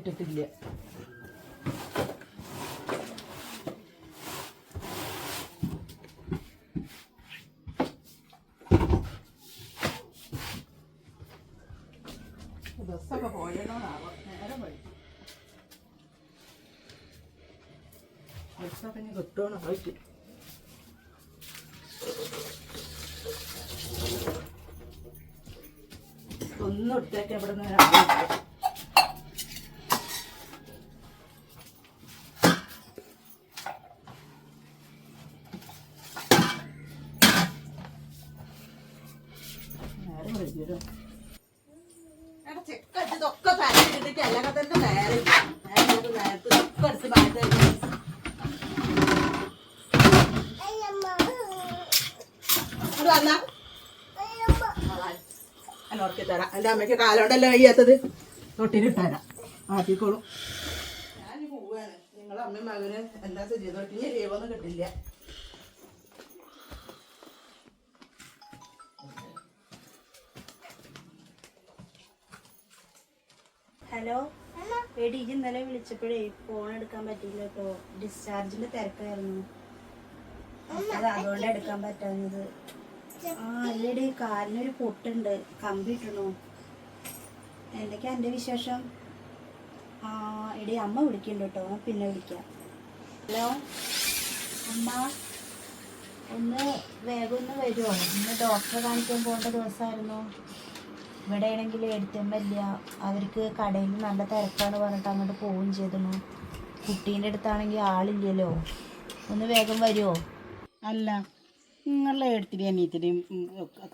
ഇട്ടിട്ടില്ല. ബസ്സൊക്കെ പോയല്ലോന്നാവോ നേരം വഴി ബസ്സൊക്കെ ഇനി കിട്ടുമെന്ന് പോയിട്ട് ഒന്നും ഇട്ടേക്കെ ഇവിടെ നിന്ന് നേരം വൈകിയല്ലോ എടാ ചെക്കടിച്ച് ഇതൊക്കെ പാക്കിട്ടിട്ട് അല്ലെങ്കിൽ തന്നെ വന്നാ? കഴിയാത്തത് ആക്കിക്കോളും ഞാൻ പോവാണ്. നിങ്ങളെ അമ്മയും മകന് എന്താ ചെയ്തോ ഇനി ലീവൊന്നും കിട്ടില്ല. ഹലോ? എടി ഇന്നലെ വിളിച്ചപ്പോഴേ ഫോൺ എടുക്കാൻ പറ്റിയില്ല കേട്ടോ ഡിസ്ചാർജിന്റെ തിരക്കായിരുന്നു. അത് അതുകൊണ്ട് എടുക്കാൻ പറ്റാഞ്ഞത്. ആ അല്ലടി കാലിനൊരു പൊട്ടുണ്ട്. കമ്പി ഇട്ടണു എന്തൊക്കെയാ എന്റെ വിശേഷം? ആ എടി അമ്മ വിളിക്കുന്നുണ്ട് കേട്ടോ പിന്നെ വിളിക്കാം. ഹലോ? അമ്മ ഒന്ന് വേഗം ഒന്ന് വരുമോ ഇന്ന് ഡോക്ടറെ കാണിക്കാൻ പോകേണ്ട ദിവസമായിരുന്നു ഇവിടെ ആണെങ്കിൽ എടുത്തമ്മല്ല അവർക്ക് കടയിൽ നല്ല തിരക്കാണ് പറഞ്ഞിട്ട് അങ്ങോട്ട് പോവുകയും ചെയ്തു കുട്ടീന്റെ അടുത്താണെങ്കിൽ ആളില്ലല്ലോ. ഒന്ന് വേഗം വരുമോ അല്ല നിങ്ങളുടെ എടുത്തിരി അനിയത്തിന്റെയും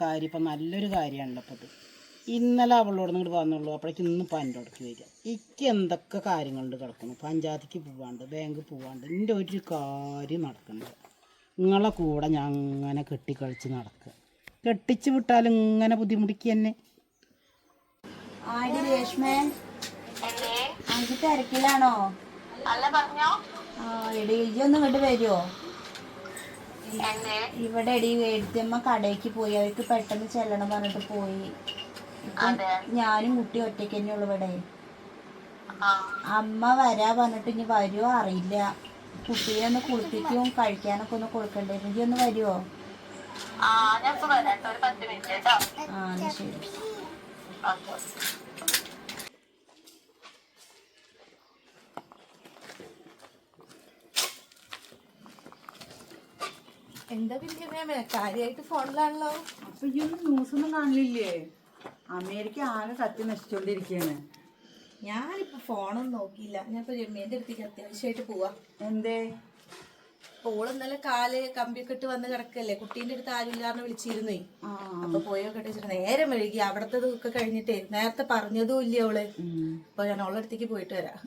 കാര്യം ഇപ്പം നല്ലൊരു കാര്യമാണല്ലോ അപ്പോൾ ഇത്. ഇന്നലെ അവളോട് ഇങ്ങോട്ട് വന്നുള്ളൂ. അപ്പോഴേക്കും ഇന്ന് ഇപ്പം എന്റെ അടുത്ത് വരിക. എനിക്ക് എന്തൊക്കെ കാര്യങ്ങളുണ്ട് കിടക്കുന്നു? പഞ്ചായത്തിക്ക് പോവാണ്ട് ബാങ്ക് പോവാണ്ട് എന്റെ ഒരു കാര്യം നടക്കുന്നുണ്ട് നിങ്ങളെ കൂടെ ഞാൻ അങ്ങനെ കെട്ടിക്കളിച്ച് നടക്കുക. കെട്ടിച്ച് വിട്ടാലും ഇങ്ങനെ ബുദ്ധിമുട്ടിക്കുക തന്നെ ആടി രേഷ്മേ. അഞ്ച് തിരക്കിലാണോ? ആ എടി ഒന്ന് ഇങ്ങോട്ട് വരുമോ ഇവിടെ എടി എഴുത്തമ്മ കടയ്ക്ക് പോയി. അവർക്ക് പെട്ടെന്ന് ചെല്ലണം പറഞ്ഞിട്ട് പോയി. ഞാനും കുട്ടി ഒറ്റയ്ക്ക് തന്നെ ഉള്ളു ഇവിടെ അമ്മ വരാ പറഞ്ഞിട്ട് ഇനി വരുമോ അറിയില്ല. കുട്ടിയെ ഒന്ന് കുളിപ്പിക്കും കഴിക്കാനൊക്കെ ഒന്ന് കൊടുക്കണ്ടേ. ഇനി ഒന്ന് വരുമോ ആ ശരി. എന്താ പിന്നെ കാര്യമായിട്ട് ഫോണിലാണല്ലോ. അപ്പൊ ഈ ഒന്നും ന്യൂസൊന്നും കാണില്ലേ അമേരിക്ക ആകെ കത്തി നശിച്ചോണ്ടിരിക്കാണ് ഞാനിപ്പോ ഫോണൊന്നും നോക്കിയില്ല. ഞാൻ ഇപ്പൊ രമ്യേന്റെ അടുത്തേക്ക് അത്യാവശ്യമായിട്ട് പോവാ. എന്തേ? ഓൾ ഇന്നലെ കാൽ കമ്പിയൊക്കെ ഇട്ട് വന്ന് കിടക്കല്ലേ? കുട്ടീന്റെ അടുത്ത് ആരുമില്ലാന്ന് വിളിച്ചിരുന്നേ. അപ്പൊ പോയൊക്കെ വെച്ചിട്ട് നേരം മെഴുകി അവിടത്തെ ഒക്കെ കഴിഞ്ഞിട്ടേ നേരത്തെ പറഞ്ഞതും ഇല്ല അവൾ അപ്പൊ ഞാൻ അവളുടെ അടുത്തേക്ക് പോയിട്ട് വരാം.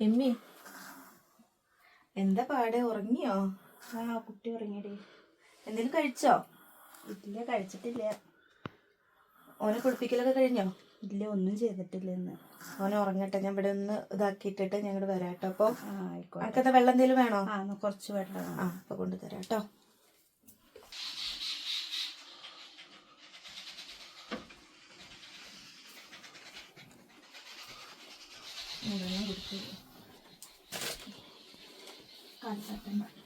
എമ്മി. എന്താ പാടെ? ഉറങ്ങിയോ? ആ കുട്ടി ഉറങ്ങിയടി. എന്തെങ്കിലും കഴിച്ചോ? ഇല്ല കഴിച്ചിട്ടില്ല. ഓനെ കുളിപ്പിക്കലൊക്കെ കഴിഞ്ഞോ? ഇല്ല ഒന്നും ചെയ്തിട്ടില്ല ഇന്ന് ഓനെ ഉറങ്ങട്ടെ. ഞാൻ ഇവിടെ ഒന്ന് ഇതാക്കിയിട്ടിട്ട് ഞങ്ങൾ ഇങ്ങോട്ട് വരാം കേട്ടോ അപ്പൊ ആയിക്കോട്ടെ. വെള്ളം എന്തെങ്കിലും വേണോ? ആ കുറച്ച് വെള്ളം ആ അപ്പൊ കൊണ്ടുതരാം കേട്ടോ വെള്ളം കൊടുത്തു കാൽത്തട്ടൻ വെള്ളം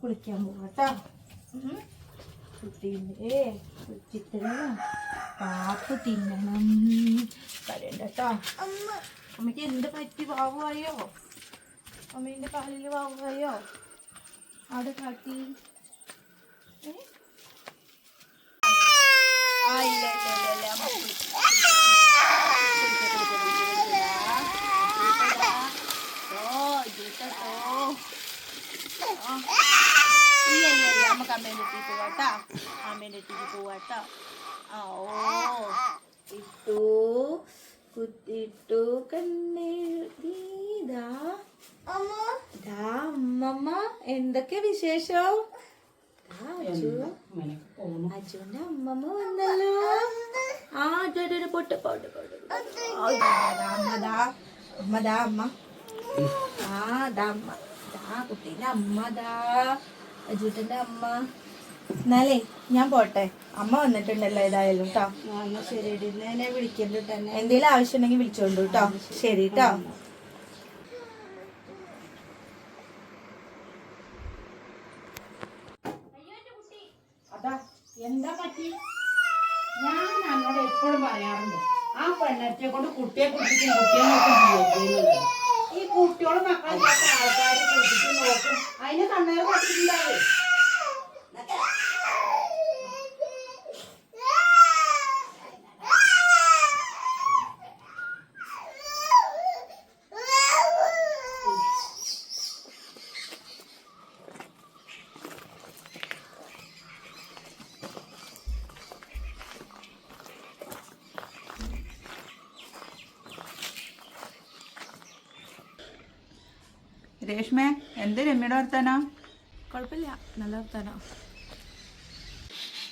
കുളിക്കാൻ പോകട്ടോ ഏ കുളിച്ചിട്ട് പാപ്പ് തിന്നണം കരണ്ട കേട്ടോ അമ്മയ്ക്ക് എന്ത് പറ്റി വാവുവായോ അമ്മേന്റെ കാലിൽ വാവുവായോ അവിടെ കാട്ടി ഏ? ആ, ഇല്ല, ഇല്ല, ഇല്ല, ഇല്ല, അമ്മ കുളി- കുളിക്കട്ടെ, കുളിക്കട്ടെ, കുളിക്കട്ടെ. ഇട്ടു കുത്തിട്ടു കണ്ണെഴുതിതാ ദാ അമ്മമ്മ എന്തൊക്കെ വിശേഷം? അജുവിന്റെ അമ്മമ്മ വന്നല്ലോ. ആ അജു പൊട്ട് പൊട്ട് പൊട്ട് അമ്മ ദാ. അമ്മ അമ്മ. ആ ദാ അമ്മ. ദാ കുട്ടീന്റെ അമ്മ ദാ. അജുട്ടന്റെ അമ്മ. എന്നാലേ ഞാൻ പോട്ടെ. അമ്മ വന്നിട്ടുണ്ടല്ലോ ഏതായാലും കേട്ടോ ശരി തന്നെ എന്തെങ്കിലും ആവശ്യം ഉണ്ടെങ്കിൽ വിളിച്ചോണ്ടു കേട്ടോ ശരി. കേട്ടോ എന്താ പറ്റി? ഞാൻ അന്നോട് എപ്പോഴും പറയാറുണ്ട് ആ പെണ്ണത്തെ കൊണ്ട് കുട്ടിയെ കുട്ടിക്കും കുട്ടിയെ നോക്കും ഈ കുട്ടിയോട് മക്കളെ ആൾക്കാരെ കുട്ടിക്ക് നോക്കും. അതിന് കണ്ണേർ കൊടുത്തിട്ടുണ്ടാവേ രേഷ്മേ എന്ത് രമ്യയുടെ വർത്താനോ? കുഴപ്പമില്ല നല്ല വർത്താനോ.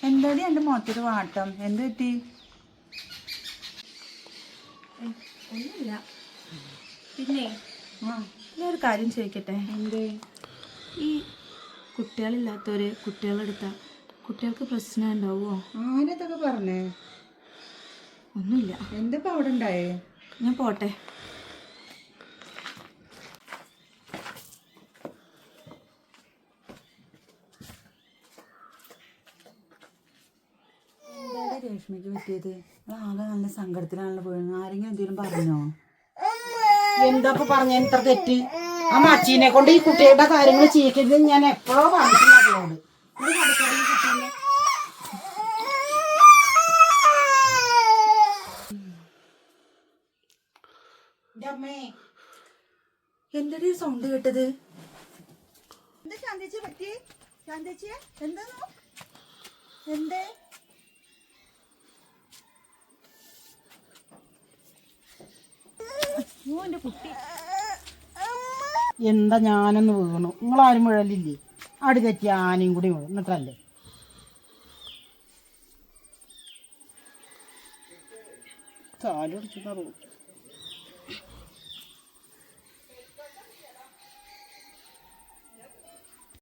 എന്താടി എന്റെ മുഖത്തൊരു വാട്ടം? എന്ത് പറ്റി? ഒന്നുമില്ല. പിന്നെ ഒരു കാര്യം ചോദിക്കട്ടെ? എന്ത്? ഈ കുട്ടികളില്ലാത്തവര് കുട്ടികളെടുത്ത കുട്ടികൾക്ക് പ്രശ്നം ഉണ്ടാവുമോ ആരതൊക്കെ പറഞ്ഞേ? ഒന്നുമില്ല. എന്തിപ്പോ അവിടെ ഉണ്ടായേ? ഞാൻ പോട്ടെ. രേഷ്മയ്ക്ക് പറ്റിയത്? ആകെ നല്ല സങ്കടത്തിലാണല്ലോ പോയത് ആരെങ്കിലും എന്തെങ്കിലും പറഞ്ഞോ? എന്താ പറഞ്ഞ? എത്ര തെറ്റ്. ആ മച്ചീനെ കൊണ്ട് ഈ കുട്ടിയുടെ കാര്യങ്ങൾ ചെയ്യിക്കരുത്. ഞാൻ എപ്പോഴോ പറഞ്ഞിട്ടുണ്ട് അവളോട്. എന്തൊരു സൗണ്ട് കേട്ടത്? എന്താ ശാന്തേച്ചി പറ്റി? ശാന്തേച്ചിയെ? എന്താണോ എന്തേ എന്റെ കുട്ടി എന്താ ഞാനൊന്ന് വീണു? നിങ്ങളാരും മുഴലില്ലേ അടി തെറ്റി ആനയും കൂടി വീണു. എന്നിട്ടല്ലേ? കാലൊടിച്ചിട്ടാ